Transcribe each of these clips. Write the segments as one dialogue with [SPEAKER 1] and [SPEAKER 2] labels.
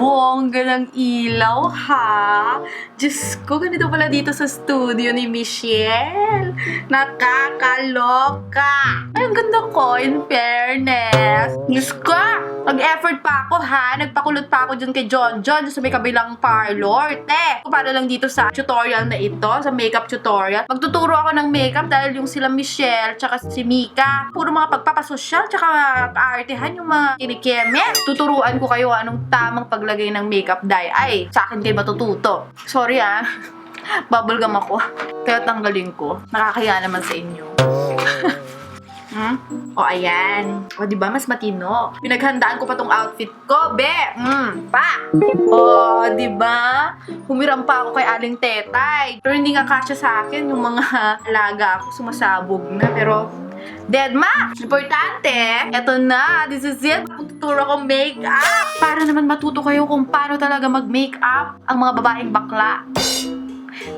[SPEAKER 1] bongga ng ilaw, ha? Diyos ko, ganito pala dito sa studio ni Michelle. Nakakaloka. Ay, ang ganda ko, in fairness. Diyos ko, nag-effort pa ako, ha? Nagpakulot pa ako dyan kay John John sa may kabilang parlor. Te, para lang dito sa tutorial na ito, sa makeup tutorial. Magtuturo ako ng makeup dahil yung sila Michelle, tsaka si Mika, puro mga pagpapasosyal, tsaka kaartehan yung mga kinikeme. Tuturuan ko kayo anong tamang paglagay ng makeup dye. Ay, sa akin kayo matututo. Sorry ah. Bubblegum ako. Kaya tanggalin ko. Nakakaya naman sa inyo. Hmm? O, ayan. O, di ba mas matino? Pinaghandaan ko pa tong outfit ko, be! Hmm, pa! O, di ba? Humiram pa ako kay Aling Tetay. Pero hindi nga kasya sa akin yung mga alaga ako sumasabog na. Pero, Dead ma! Importante! Eto na! This is it! Tuturo ko make-up! Para naman matuto kayo kung paano talaga mag-make-up ang mga babaeng bakla.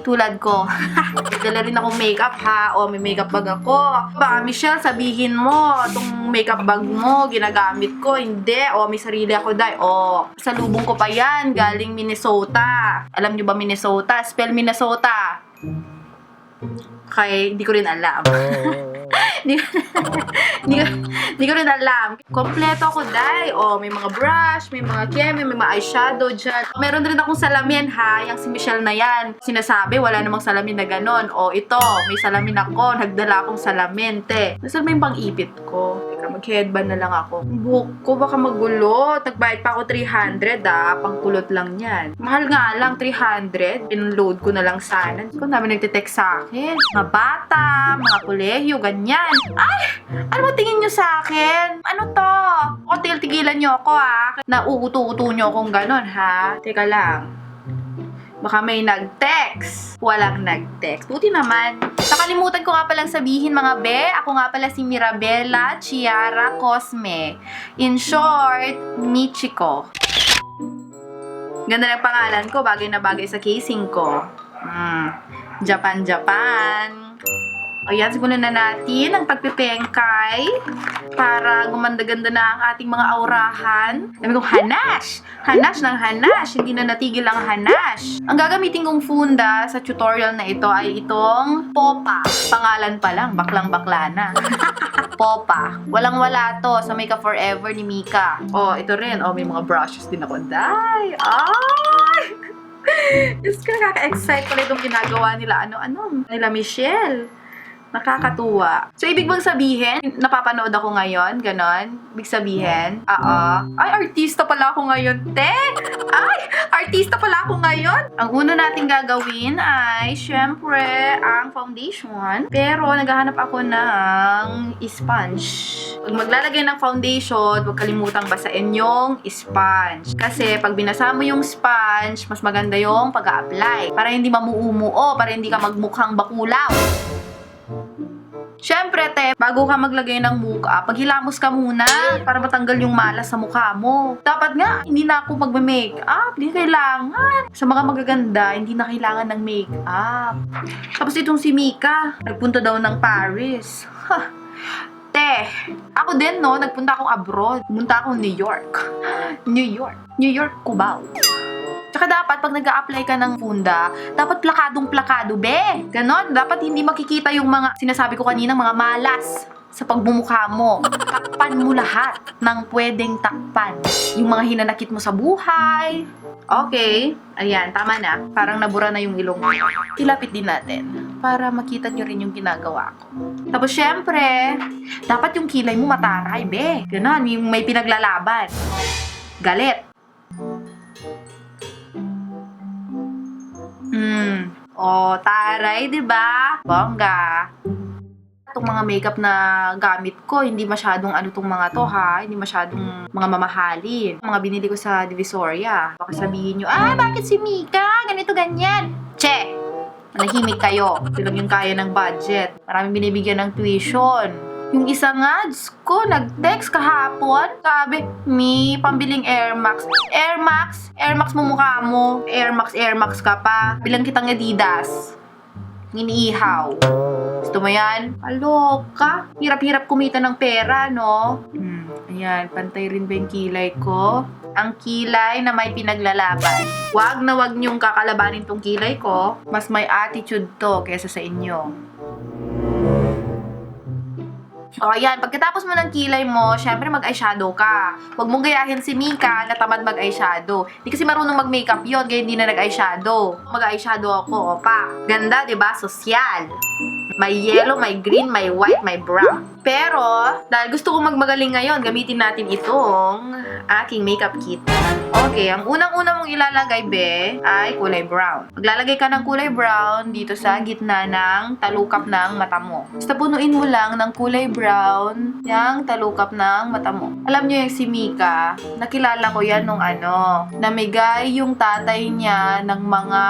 [SPEAKER 1] Tulad ko. Dala rin akong makeup ha. O, may makeup bag ako. Baka Michelle, sabihin mo, itong makeup bag mo, ginagamit ko. Hindi. O, may sarili ako dahil. O, sa lubong ko pa yan. Galing Minnesota. Alam nyo ba Minnesota? Spell Minnesota. Kaya, hindi ko rin alam. Hindi ko, hindi ko, ko rin alam. Kompleto ako, dai. O, may mga brush, may mga keme, may mga eyeshadow dyan. Meron rin akong salamin, ha. Yung si Michelle na yan. Sinasabi, wala namang salamin na ganon. O, ito, may salamin ako. Nagdala akong salamin, te. Nasaan yung pang-ipit ko? Mag-headband na lang ako. Buhok ko, baka magulo. Nagbayad pa ako 300, ah. Pangkulot lang yan. Mahal nga lang, 300. Pinload ko na lang sana. Kung dami nagtitext sa akin. Mga bata, mga kolehiyo, ganyan. Ay! Ano tingin nyo sa akin? Ano to? O, tigil-tigilan nyo ako, ha? Nauuto-uto nyo akong ganon, ha? Teka lang. Baka may nag-text. Walang nag-text. Buti naman. Nakalimutan ko nga palang sabihin mga be, ako nga pala si Mirabella Chiara Cosme. In short, Michiko. Ganda ng pangalan ko, bagay na bagay sa casing ko. Hmm. Japan, Japan. Ayan, simulan na natin ang pagpipengkay para gumanda-ganda na ang ating mga aurahan. Sabi kong hanash! Hanash ng hanash! Hindi na natigil ang hanash. Ang gagamitin kong funda sa tutorial na ito ay itong Popa. Pangalan pa lang, baklang-bakla na. Popa. Walang-wala to sa Makeup Forever ni Mika. Oh, ito rin. Oh, may mga brushes din ako. Day! Ay! Diyos ko, nakaka-excite pala itong ginagawa nila. Ano-ano? Nila Michelle. Nakakatuwa. So, ibig bang sabihin, napapanood ako ngayon? Ganon? Ibig sabihin? Oo. Ay, artista pala ako ngayon, te! Ay, artista pala ako ngayon! Ang una nating gagawin ay, syempre, ang foundation. Pero, naghahanap ako ng sponge. Pag maglalagay ng foundation, huwag kalimutang basain yung sponge. Kasi, pag binasa mo yung sponge, mas maganda yung pag apply Para hindi mamuumuo, para hindi ka magmukhang bakulaw. Siyempre, te, bago ka maglagay ng mukha, paghilamos ka muna para matanggal yung malas sa mukha mo. Dapat nga, hindi na ako magme-makeup. Hindi kailangan. Sa mga magaganda, hindi na kailangan ng makeup. Tapos itong si Mika, nagpunta daw ng Paris. Ha. Te, ako din, no, nagpunta akong abroad. Pumunta akong New York. New York. New York, Cubao. Tsaka dapat, pag nag apply ka ng funda, dapat plakadong-plakado, be. Ganon, dapat hindi makikita yung mga, sinasabi ko kanina, mga malas sa pagbumukha mo. Takpan mo lahat ng pwedeng takpan. Yung mga hinanakit mo sa buhay. Okay, ayan, tama na. Parang nabura na yung ilong mo. Tilapit din natin para makita nyo rin yung ginagawa ko. Tapos syempre, dapat yung kilay mo mataray, be. Ganon, yung may pinaglalaban. Galit. Hmm. O, taray, di ba? Bongga. Itong mga makeup na gamit ko, hindi masyadong ano tong mga to ha. Hindi masyadong mga mamahalin. Mga binili ko sa Divisoria. Baka sabihin nyo, ah, bakit si Mika? Ganito, ganyan. Che! Manahimik kayo. Ito yung kaya ng budget. Maraming binibigyan ng tuition. Yung isa nga, Diyos ko, nag-text kahapon. Sabi, mi, pambiling Air Max. Air Max? Air Max mo mukha mo. Air Max, Air Max ka pa. Bilang kitang Adidas. Iniihaw. Gusto mo yan? Aloka. Hirap-hirap kumita ng pera, no? Hmm, ayan. Pantay rin ba yung kilay ko? ang kilay na may pinaglalaban. Huwag na huwag niyong kakalabanin tong kilay ko. Mas may attitude to kesa sa inyo. O, ayan. Pagkatapos mo ng kilay mo, syempre mag-eyeshadow ka. Huwag mong gayahin si Mika na tamad mag-eyeshadow. Di kasi marunong mag-makeup yon kaya hindi na nag-eyeshadow. Mag-eyeshadow ako, opa. Ganda, di ba? Sosyal. May yellow, may green, may white, may brown. Pero, dahil gusto ko magmagaling ngayon, gamitin natin itong aking makeup kit. Okay, ang unang-una mong ilalagay, be, ay kulay brown. Maglalagay ka ng kulay brown dito sa gitna ng talukap ng mata mo. Basta punuin mo lang ng kulay brown yung talukap ng mata mo. Alam niyo yung si Mika, nakilala ko yan nung ano, namigay yung tatay niya ng mga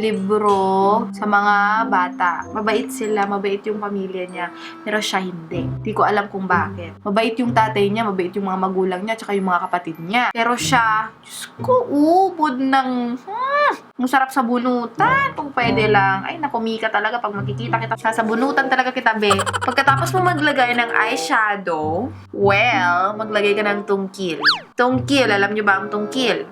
[SPEAKER 1] libro sa mga bata. Mabait sila, mabait yung pamilya niya. Pero siya hindi. Hindi ko alam kung bakit. Mabait yung tatay niya, mabait yung mga magulang niya, tsaka yung mga kapatid niya. Pero siya, Diyos ko, ubod ng, hmm, ang sarap sa bunutan. Kung pwede lang. Ay, naku, Mika talaga. Pag makikita kita, sa bunutan talaga kita, be. Pagkatapos mo maglagay ng eyeshadow, well, maglagay ka ng tungkil. Tungkil, alam niyo ba ang tungkil?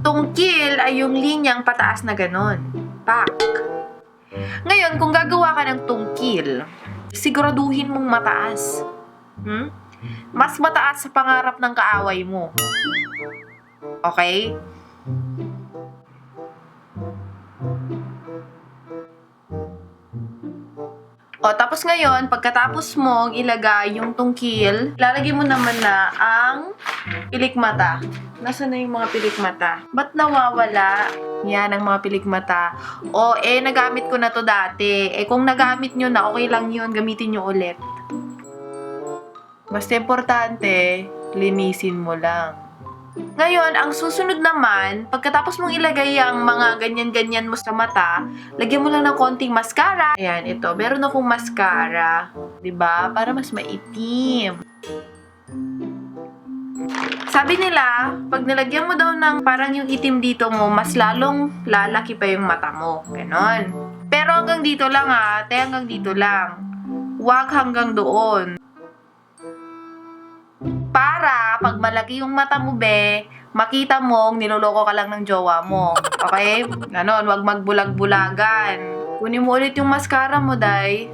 [SPEAKER 1] Tungkil ay yung linyang pataas na ganon. Pak. Ngayon, kung gagawa ka ng tungkil, siguraduhin mong mataas. Hmm? Mas mataas sa pangarap ng kaaway mo. Okay? O, tapos ngayon, pagkatapos mong ilagay yung tungkil, lalagay mo naman na ang pilikmata. Nasaan na yung mga pilikmata? Ba't nawawala? Yan, ang mga pilikmata. O, eh, nagamit ko na to dati. Eh, kung nagamit nyo na, okay lang yun. Gamitin nyo ulit. Basta importante, linisin mo lang. Ngayon, ang susunod naman, pagkatapos mong ilagay ang mga ganyan-ganyan mo sa mata, lagyan mo lang ng konting mascara. Ayan, ito. Meron akong mascara. ba Para mas maitim. Sabi nila, pag nilagyan mo daw ng parang yung itim dito mo, mas lalong lalaki pa yung mata mo. Ganon. Pero hanggang dito lang ha, te hanggang dito lang. Huwag hanggang doon. Para, pag malaki yung mata mo, be, makita mong niloloko ka lang ng jowa mo. Okay? Ganon, wag magbulag-bulagan. Kunin mo ulit yung mascara mo, day.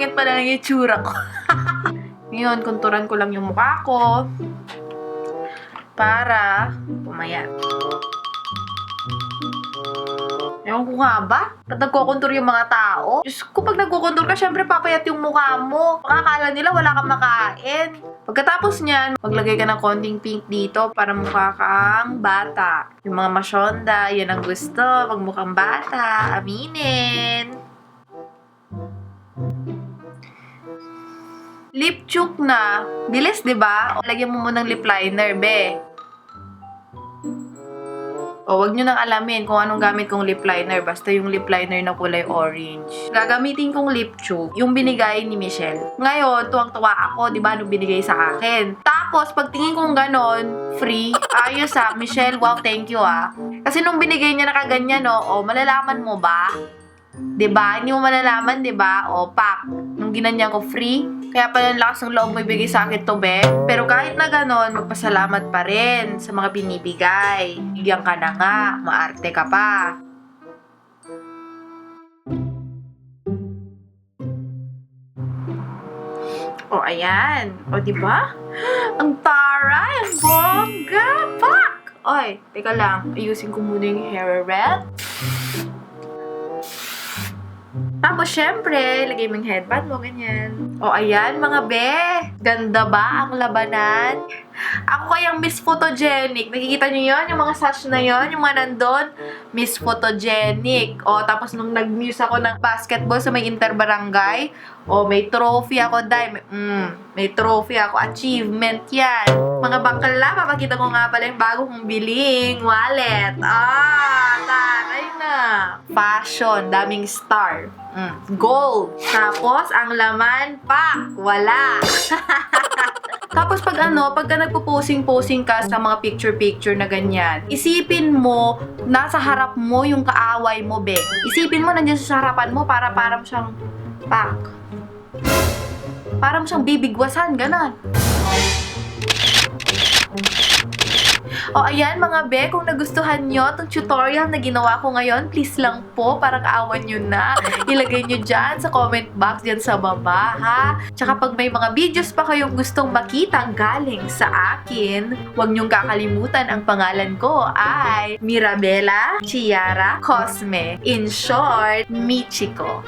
[SPEAKER 1] Pangit pa na ng itsura ko. Ngayon, konturan ko lang yung mukha ko. Para pumayat. Ewan ko nga ba? Ba't nagkokontur yung mga tao? Diyos ko, pag nagkokontur ka, syempre papayat yung mukha mo. Makakala nila wala kang makain. Pagkatapos niyan, maglagay ka ng konting pink dito para mukha kang bata. Yung mga masyonda, yan ang gusto. Pag mukhang bata, aminin. Lip chook na. Bilis, di ba? Lagyan mo muna ng lip liner, be. O, wag nyo nang alamin kung anong gamit kong lip liner. Basta yung lip liner na kulay orange. Gagamitin kong lip tube, yung binigay ni Michelle. Ngayon, tuwang-tuwa ako, di ba, nung binigay sa akin. Tapos, pagtingin kong ganon, free. Ayos ah, Michelle, wow, thank you ah. Kasi nung binigay niya na kaganyan, no, o, malalaman mo ba? 'Di ba? Hindi mo malalaman, 'di ba? O, pak. Nung ginanyan ko free, kaya pala ang lakas ng loob mo ibigay sa akin to, be. Pero kahit na ganon, magpasalamat pa rin sa mga binibigay. Bigyan ka na nga, maarte ka pa. O, ayan. O, di ba? Ang taray, ang bongga, pak! Oy, teka lang. Ayusin ko muna yung hair red. Tapos, syempre, lagay mo yung headband mo, ganyan. O, ayan, mga be. Ganda ba ang labanan? Ako kayang Miss Photogenic. Nakikita niyo yon Yung mga sash na yon Yung mga nandun, Miss Photogenic. O, tapos nung nag-muse ako ng basketball sa may interbarangay, o, may trophy ako, dai. May, mm, may trophy ako. Achievement yan. Mga bakla, papakita ko nga pala yung bago kong biling wallet. Ah. Fashion, daming star. Mm, gold. Tapos, ang laman, pa, wala. Tapos pag ano, pagka nagpo-posing-posing ka sa mga picture-picture na ganyan, isipin mo, nasa harap mo yung kaaway mo, be. Isipin mo, nandiyan sa harapan mo para parang siyang pak. Para mo siyang bibigwasan, ganon. O ayan mga be, kung nagustuhan nyo itong tutorial na ginawa ko ngayon, please lang po, para kaawan nyo na. Ilagay nyo dyan sa comment box dyan sa baba, ha? Tsaka pag may mga videos pa kayong gustong makita galing sa akin, huwag nyong kakalimutan ang pangalan ko ay Mirabella Chiara Cosme. In short, Michiko.